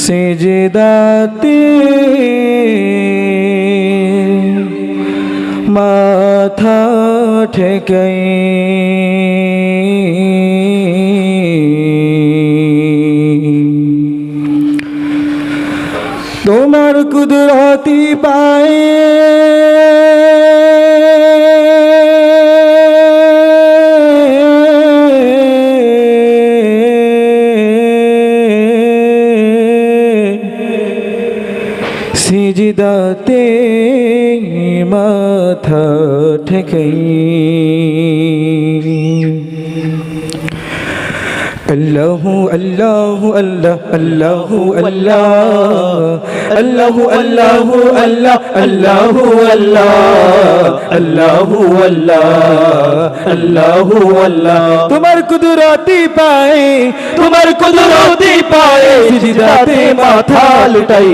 সেজদাতে মাথা ঠেকাই। তোমার কুদরতি পায়ে সিজদাতে মাথা ঠেকাই الله الله الله الله الله الله الله الله الله الله الله الله الله তোমার কুদরতি পায়ে তোমার কুদরতি পায়ে সিজদাতে মাথা লুটাই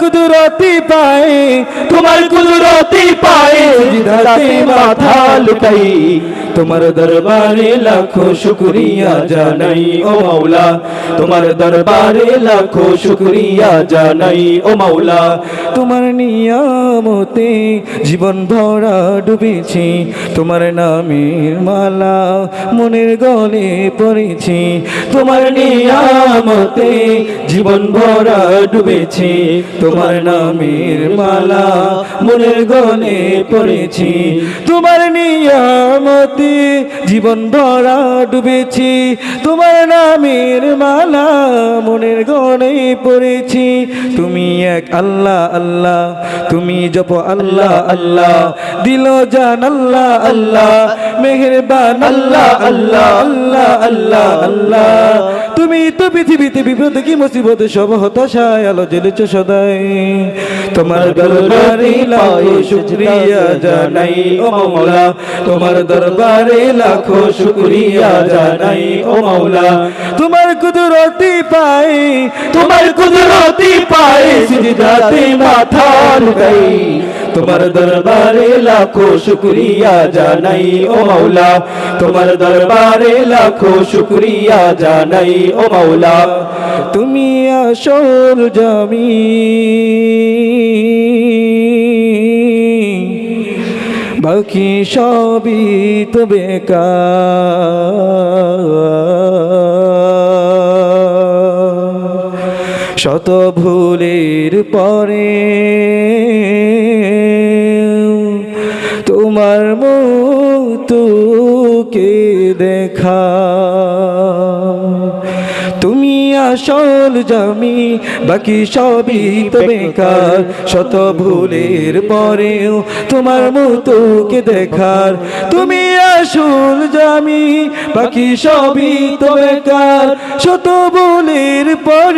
কুদরতি পায়ে, তোমার কুদরতি পায়ে সিজদাতে মাথা লুটাই তোমার দরবারে লাখো শুকরিয়া জানাই ও মৌলা তোমার দরবারে লাখো শুকরিয়া জানাই ও মৌলা তোমার নিয়ামতে জীবন ভরা ডুবেছি, তোমার নামের মালা মনের গলে পড়েছি। তোমার নিয়ামতে জীবন ভরা ডুবেছি তোমার নামের মালা মনের গনে পড়েছি তোমার নিয়ামতে জীবন ভরা ডুবেছি। তোমার নামের মালা মনের গনে পড়েছি তুমি এক আল্লাহ আল্লাহ। তুমি জপ আল্লাহ আল্লাহ। দিল জান আল্লাহ আল্লাহ। মেহেরবান আল্লাহ আল্লাহ আল্লাহ আল্লাহ আল্লাহ। তুমি তো পৃথিবীতে বিপদ কি মুসিবত সব হতাশায় আলো জ্বলেছ সদাই। তোমার দরবারে লাখো শুকরিয়া জানাই ও মাওলা। তোমার দরবারে লাখো শুকরিয়া জানাই ও মাওলা। তোমার কুদরতি পাই, তোমার কুদরতি সিজদাতে মাথা লুকাই তোমার দরবারে লাখো শুকরিয়া জানাই ও মাওলা। তোমার দরবারে লাখো শুকরিয়া জানাই ও মাওলা। তুমি আসল জামি বাকি সবই তো বেকার। শত ভুলের পরে তোমার মতুকে দেখা? তুমি আসল জামি, বাকি সবই তো বেকার। শত ভুলের পরেও তোমার মতোকে দেখার? তুমি আসল জামি, বাকি সবই তো বেকার। শত ভুলের পরেও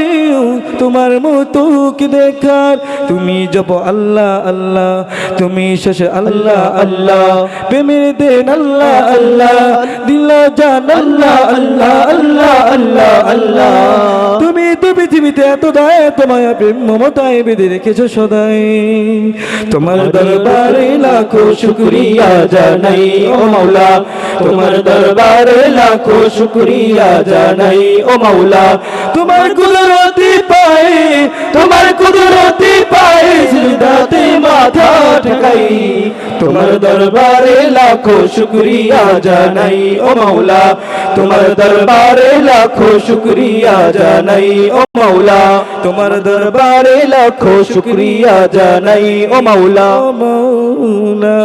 তোমার মতোকে দেখার। তুমি জপ আল্লাহ আল্লাহ। তুমি শেষ আল্লাহ আল্লাহ। প্রেমের দেন আল্লাহ আল্লাহ। দিল জান আল্লাহ আল্লাহ আল্লাহ আল্লাহ আল্লাহ। তুমি তো পৃথিবীতে এত দয়া, এত মায়া, প্রেম, মমতায় বেঁধে রেখেছো সদাই। তোমার দরবারে লাখো শুকরিয়া জানাই, ও মাওলা। তোমার দরবারে লাখো শুকরিয়া জানাই, ও মাওলা। তোমার কুদরতি পায়ে, তোমার কুদরতি পায়ে সিজদাতে মাথা ঠকাই। তোমার দরবারে লাখো শুকরিয়া জানাই, ও মাওলা। তোমার দরবারে লাখো শুকরিয়া জানাই, ও মাওলা। তোমার দরবারে লাখো শুকরিয়া জানাই, ও মাওলা। মাওলা।